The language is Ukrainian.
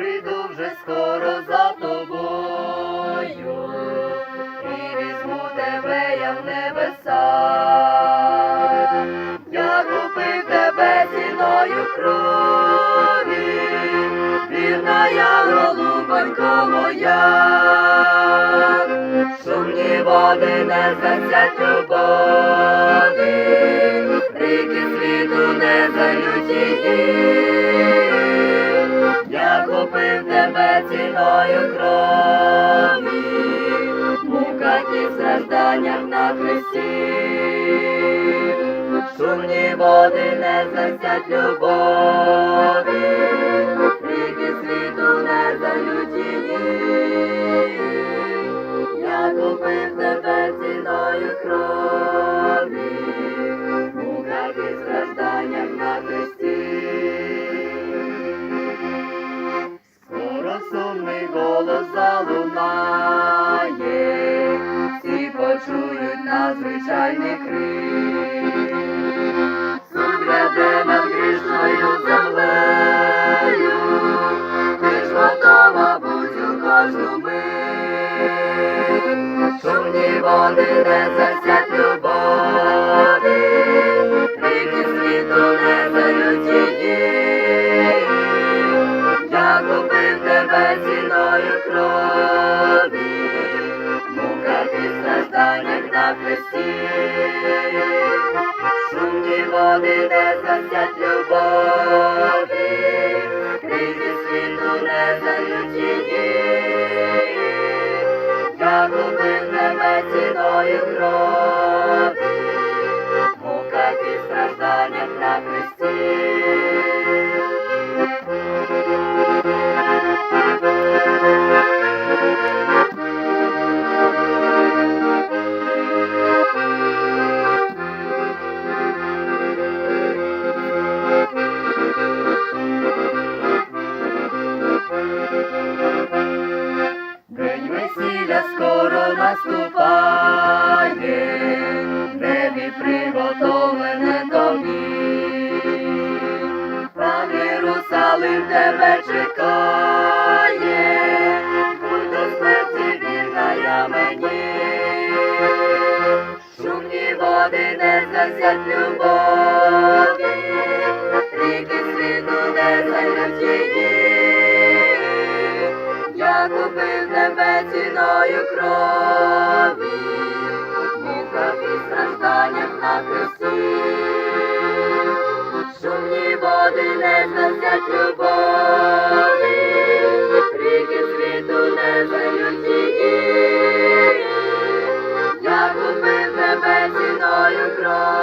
прийду вже скоро за тобою, і візьму тебе я в небеса. Я купив тебе ціною крові, вірна я голубонько моя. Шумні води не засять любові, купив тебе ціною крові, муках і стражданнях на хресті. Шумні води не засять любові, почують надзвичайний крик. Суд гряде над грішною землею, ти ж готова будь у кожну мить. Шумні води не засять любові, ріки світу не залють її. Я купив тебе ціною крові, Води не засять любові, ріки світу не дають її. Я купив тебе ціною крові, наступає, небі приготовлене тобі. Пан Єрусалим тебе чекає, будь до смерті вірна я мені. Шумні води не засять любові, купив тебе ціною крові, в і стражданнях на хресті. Шумні води не засять любові, ріки світу не залють її. Я купив тебе ціною крові,